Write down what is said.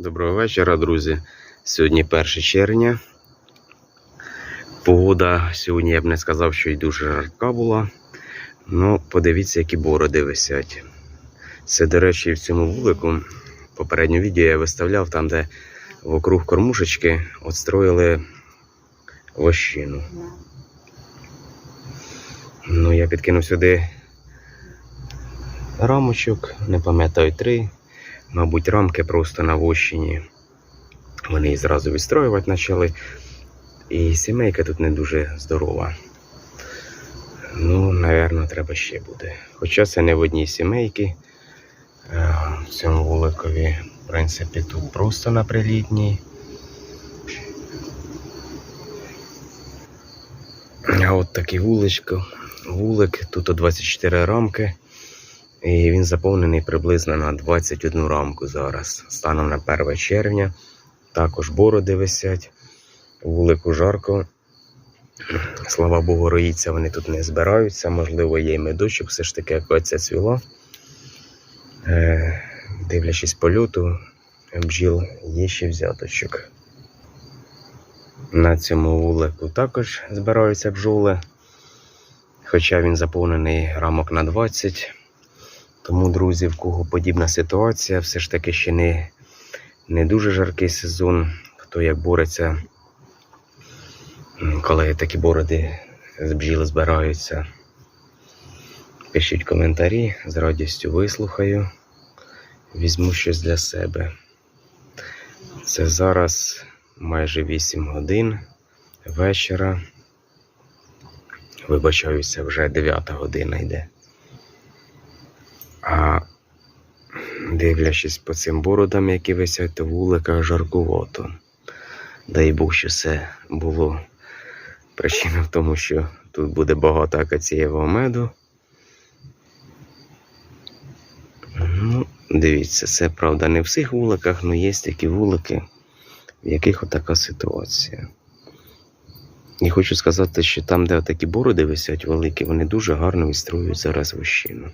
Доброго вечора, друзі. Сьогодні 1 червня. Погода сьогодні я б не сказав, що й дуже жарка була. Ну, подивіться, які бороди висять. Це, до речі, в цьому вулику. Попереднє відео я виставляв там, де вокруг кормушечки отстроїли вощину. Ну, я підкинув сюди рамочок, не пам'ятаю три. Мабуть, рамки просто на вощині. Вони її зразу відстроювати почали. І сімейка тут не дуже здорова. Ну, напевно, треба ще буде. Хоча це не в одній сімейці. В цьому вуликові, в принципі, тут просто на прилітній. А от такий вуличко. Вулик, тут 24 рамки. І він заповнений приблизно на 21 рамку зараз. Станом на 1 червня. Також бороди висять. Вулику жарко. Слава Богу, роїться вони тут не збираються. Можливо, є й медочок, все ж таки акація цвіла. Е, дивлячись польоту, бджіл є ще взяточок. На цьому вулику також збираються бджоли. Хоча він заповнений рамок на 20. Тому, друзі, в кого подібна ситуація, все ж таки ще не, не дуже жаркий сезон. Хто як бореться, коли такі бороди з бджіл збираються. Пишіть коментарі, з радістю вислухаю. Візьму щось для себе. Це зараз майже 8 годин вечора. Вибачаюся, вже 9 година йде. А дивлячись по цим бородам, які висять, то вулика жаркувато. Дай Бог, що це було причина в тому, що тут буде багато акацієвого меду. Ну, дивіться, це правда не в всіх вуликах, але є такі вулики, в яких отака ситуація. І хочу сказати, що там, де такі бороди висять великі, вони дуже гарно відстроюють зараз вощину.